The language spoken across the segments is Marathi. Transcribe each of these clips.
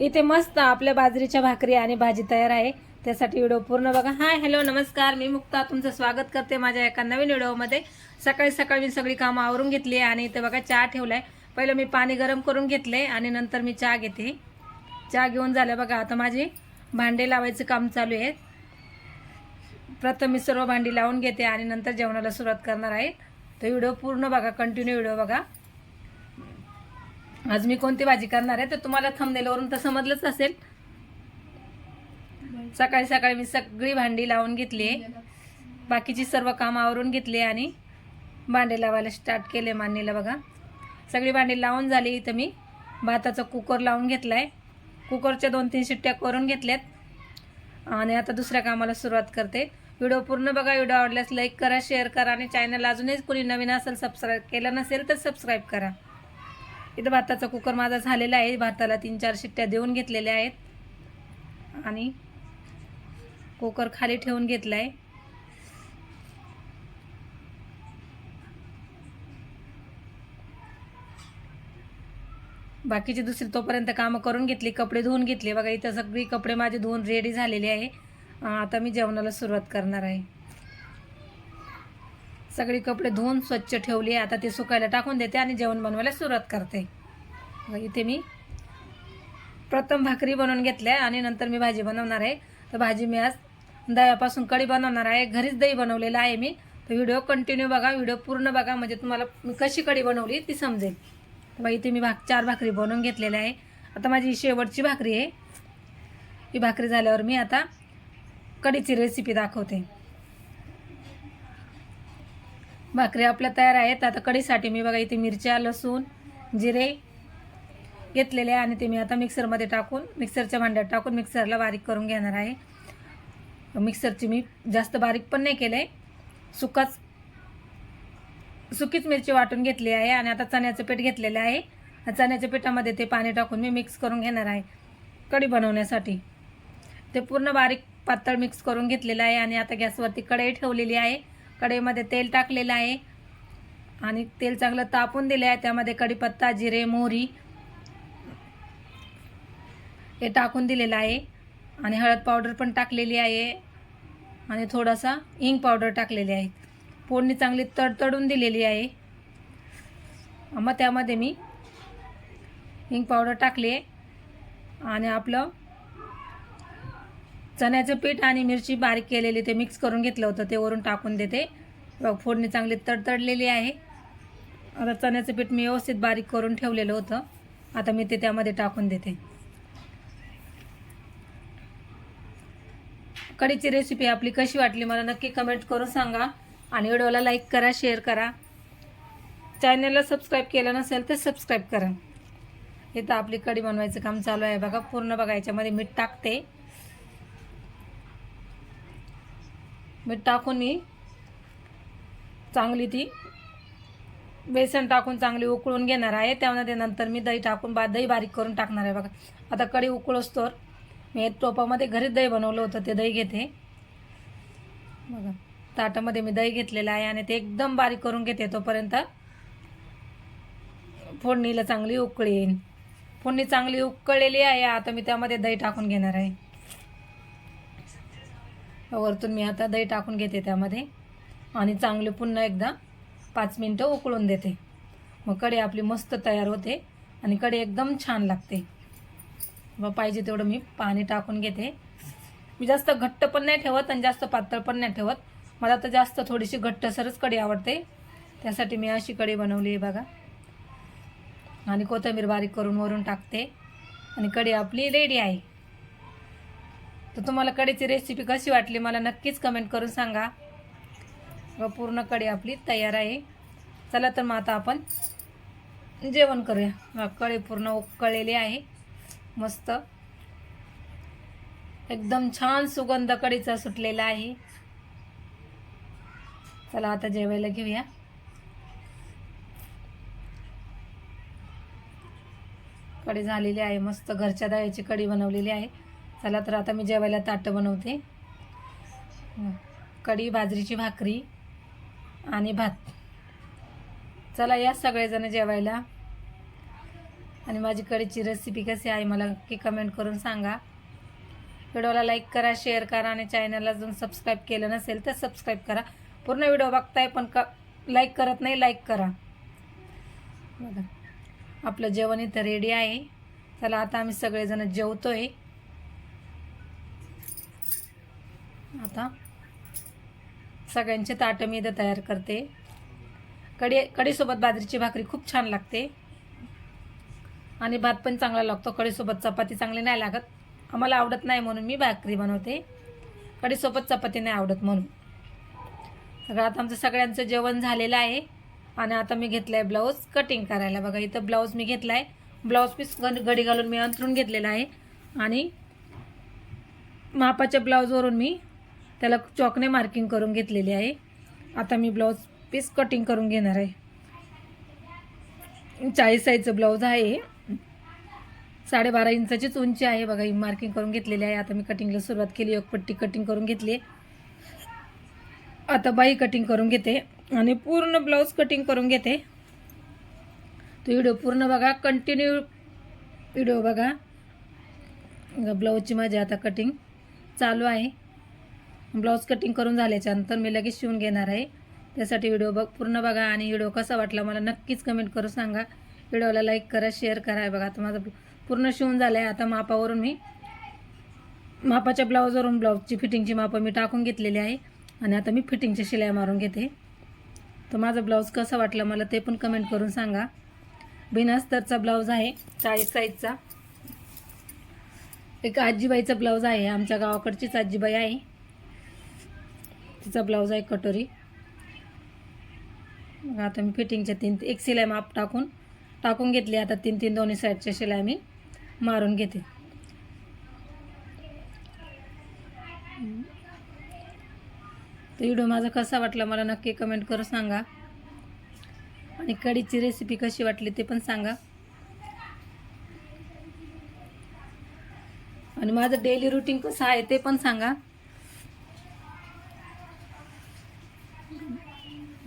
इथे मस्त आपल्या बाजरीच्या भाकरी आणि भाजी तयार आहे. त्यासाठी व्हिडिओ पूर्ण बघा. हाय हॅलो नमस्कार. मी मुक्ता. तुमचं स्वागत करते माझ्या एका नवीन व्हिडिओमध्ये. सकाळी सकाळी मी सगळी कामं आवरून घेतली आणि इथे बघा चहा ठेवलाय. पहिलं मी पाणी गरम करून घेतले आणि नंतर मी चहा घेते. चहा घेऊन झालं बघा. आता माझी भांडे लावायचं काम चालू आहे. प्रथम मी सर्व भांडी लावून घेते आणि नंतर जेवणाला सुरुवात करणार आहे. तर व्हिडिओ पूर्ण बघा. कंटिन्यू व्हिडिओ बघा. आज मी कोणती भाजी करणार आहे? तर तुम्हाला थंबनेलवरून तर समजलंच असेल. सकाळी सकाळी मी सगळी भांडी लावून घेतली. बाकीची सर्व कामं आवरून घेतली आणि भांडे लावायला स्टार्ट केले मांडणीला बघा. सगळी भांडी लावून झाली इथं मी. भाताचा कुकर लावून घेतला आहे कुकरच्या दोन तीन शिट्ट्या करून घेतल्यात. आणि आता दुसऱ्या कामाला सुरुवात करते. व्हिडिओ पूर्ण बघा. व्हिडिओ आवडल्यास लाईक करा शेअर करा आणि चॅनल अजूनही कोणी नवीन असेल सबस्क्राईब केलं नसेल तर सबस्क्राईब करा. इथं भाताचा कुकर माझा झालेला आहे. भाताला तीन चार शिट्ट्या देऊन घेतलेल्या आहेत. आणि कुकर खाली ठेवून घेतला आहे बाकीची दुसरी तोपर्यंत कामं करून घेतली कपडे धुवून घेतले. बघा इथं सगळी कपडे माझे धुवून रेडी झालेले आहे. आता मी जेवणाला सुरुवात करणार आहे. सगळी कपडे धुवून स्वच्छ ठेवली आता ते सुकायला टाकून देते आणि जेवण बनवायला सुरुवात करते. इथे मी प्रथम भाकरी बनवून घेतल्या आणि नंतर मी भाजी बनवणार आहे. तर भाजी मी आज दह्यापासून कढी बनवणार आहे. घरीच दही बनवलेलं आहे मी. तर व्हिडिओ कंटिन्यू बघा. व्हिडिओ पूर्ण बघा. म्हणजे तुम्हाला मी कशी कढी बनवली ती समजेल. तर बघा इथे मी भाक चार भाकरी बनवून घेतलेल्या आहे. आता माझी शेवटची भाकरी आहे. ही भाकरी झाल्यावर मी आता कढीची रेसिपी दाखवते. भाकरी आपल्या तयार आहेत. आता कढीसाठी मी बघा इथे मिरच्या लसूण जिरे घेतलेले आहे आणि ते मी आता मिक्सरमध्ये टाकून मिक्सरच्या भांड्यात टाकून मिक्सरला बारीक करून घेणार आहे. मिक्सरची मी जास्त बारीक पण नाही केलं आहे सुकाच सुकीच मिरची वाटून घेतली आहे आणि आता चण्याचं पीठ घेतलेलं आहे. चण्याच्या पिठामध्ये ते पाणी टाकून मी मिक्स करून घेणार आहे कढी बनवण्यासाठी. ते पूर्ण बारीक पातळ मिक्स करून घेतलेलं आहे आणि आता गॅसवरती कढई ठेवलेली आहे. कढईमध्ये तेल टाकलेलं आहे. आणि तेल चांगलं तापून दिलं आहे. त्यामध्ये कढीपत्ता जिरे मोहरी हे टाकून दिलेलं आहे. आणि हळद पावडर पण टाकलेली आहे. आणि थोडासा इंग पावडर टाकलेली आहे. फोडणी चांगली तडतडून दिलेली आहे. मग त्यामध्ये मी हिंग पावडर टाकली आहे. आणि आपलं चण्याचं पीठ आणि मिरची बारीक केलेली ते मिक्स करून घेतलं होतं. ते वरून टाकून देते. बघ, फोडणी चांगली तडतडलेली आहे. आता चण्याचं पीठ मी व्यवस्थित बारीक करून ठेवलेलं होतं. आता मी ते त्यामध्ये टाकून देते. कढीची रेसिपी आपली कशी वाटली मला नक्की कमेंट करून सांगा. आणि व्हिडिओला लाईक करा शेअर करा. चॅनलला सबस्क्राईब केलं नसेल तर सबस्क्राईब करा. इथं आपली कढी बनवायचं काम चालू आहे. बघा पूर्ण बघा याच्यामध्ये मीठ टाकते. मीठ टाकून मी चांगली ती. बेसन टाकून चांगली उकळून घेणार आहे. त्यामध्ये नंतर मी दही टाकून बा दही बारीक करून टाकणार आहे बघा. आता कढी उकळोस तर मी टोपामध्ये घरीच दही बनवलं होतं ते दही घेते. बघा ताटामध्ये मी दही घेतलेलं आहे आणि ते एकदम बारीक करून घेते तोपर्यंत. फोडणीला चांगली उकळी येईन. फोडणी चांगली उकळलेली आहे आता मी त्यामध्ये दही टाकून घेणार आहे. वरतून मी आता दही टाकून घेते त्यामध्ये. आणि चांगले पुन्हा एकदा पाच मिनटं उकळून देते. मग कढी आपली मस्त तयार होते आणि कढी एकदम छान लागते. मग पाहिजे तेवढं मी पाणी टाकून घेते. मी जास्त घट्ट पण नाही ठेवत आणि जास्त पातळ पण नाही ठेवत. मला तर जास्त थोडीशी घट्टसरच कढी आवडते. त्यासाठी मी अशी कढी बनवली आहे बघा. आणि कोथिंबीर बारीक करून वरून टाकते. आणि कढी आपली रेडी आहे. तर तुम्हाला कढीची रेसिपी कशी वाटली मला नक्कीच कमेंट करून सांगा. व पूर्ण कढी आपली तयार आहे. चला तर मग आता आपण जेवण करूया. कळी कढी पूर्ण उकळलेली आहे. मस्त. एकदम छान सुगंध कढीचा सुटलेला आहे. चला आता जेवायला घेऊया. कढी झालेली आहे. मस्त घरच्या दह्याची कढी बनवलेली आहे. चला तर आता मी जेवायला ताटं बनवते. कढी बाजरीची भाकरी आणि भात. चला या सगळेजण जेवायला. आणि माझी कढीची रेसिपी कशी आहे मला की कमेंट करून सांगा. व्हिडिओला लाईक करा शेअर करा आणि चॅनलला जर सबस्क्राईब केलं नसेल तर सबस्क्राईब करा. पूर्ण व्हिडिओ बघताय पण क लाईक करत नाही लाईक करा. बघा. आपलं जेवण इथं रेडी आहे. चला आता आम्ही सगळेजण जेवतोय. आता सगळ्यांचे ताटं मी इथं तयार करते. कढी कढीसोबत बाजरीची भाकरी खूप छान लागते. आणि भात पण चांगला लागतो. कढीसोबत चपाती चांगली नाही लागत. आम्हाला आवडत नाही म्हणून मी भाकरी बनवते. कढीसोबत चपाती नाही आवडत म्हणून. सगळं आता आमचं सगळ्यांचं जेवण झालेलं आहे. आणि आता मी घेतलं आहे ब्लाऊज कटिंग करायला. बघा इथं ब्लाऊज मी घेतला आहे ब्लाऊज पीस घडी घालून मी अंतरून घेतलेला आहे. आणि मापाच्या ब्लाऊजवरून मी त्याला चॉकने मार्किंग करून घेतलेली आहे. आता मी ब्लाऊज पीस कटिंग करून घेणार आहे. चाळीस साईजचं ब्लाऊज आहे. साडेबारा इंचाचीच उंची आहे बघा ही मार्किंग करून घेतलेली आहे. आता मी कटिंगला सुरुवात केली एक पट्टी कटिंग करून घेतली. आता बाई कटिंग करून घेते आणि पूर्ण ब्लाऊज कटिंग करून घेते. तो व्हिडिओ पूर्ण बघा कंटिन्यू व्हिडिओ बघा. ब्लाऊजची माझी आता कटिंग चालू आहे. ब्लाऊज कटिंग करून झाल्याच्यानंतर मी लगेच शिवून घेणार आहे. त्यासाठी व्हिडिओ बघ पूर्ण बघा आणि व्हिडिओ कसा वाटला मला नक्कीच कमेंट करून सांगा. व्हिडिओला लाईक करा शेअर करा. बघा आता माझं पूर्ण शिवून झालं आहे आता मापावरून मी मापाच्या ब्लाऊजवरून ब्लाऊजची फिटिंगची मापं मी टाकून घेतलेली आहे. आणि आता मी फिटिंगच्या शिलाई मारून घेते. तर माझा ब्लाऊज कसा वाटला मला ते पण कमेंट करून सांगा. बिन अस्तरचा ब्लाऊज आहे चाळीस साईजचा. एक आजीबाईचा ब्लाऊज आहे आमच्या गावाकडचीच आजीबाई आहे. तिचा ब्लाऊज आहे कटोरी. आता मी फिटिंगच्या तीन एक शिलाई माप टाकून टाकून घेतली. आता तीन तीन दोन्ही साईडच्या शिलाई मी मारून घेते. तर व्हिडिओ माझा कसा वाटला मला नक्की कमेंट करून सांगा. आणि कढीची रेसिपी कशी वाटली ते पण सांगा. आणि माझं डेली रुटीन कसं आहे ते पण सांगा.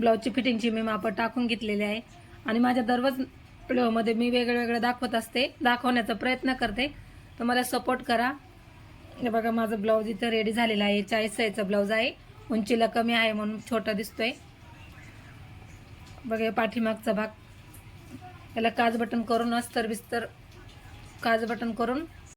ब्लाऊजची फिटिंगची मी मापं टाकून घेतलेली आहे. आणि माझ्या दररोज व्हिडिओमध्ये मी वेगळं वेगळं दाखवत असते दाखवण्याचा प्रयत्न करते. तर मला सपोर्ट करा. हे बघा माझं ब्लाऊज इथं रेडी झालेलं आहे. चाळीस साईजचा ब्लाऊज आहे. उंचीला कमी आहे म्हणून छोटा दिसतोय. बघा हे पाठीमागचा भाग. याला काज बटन करून अस्तर बिस्तर काज बटन करून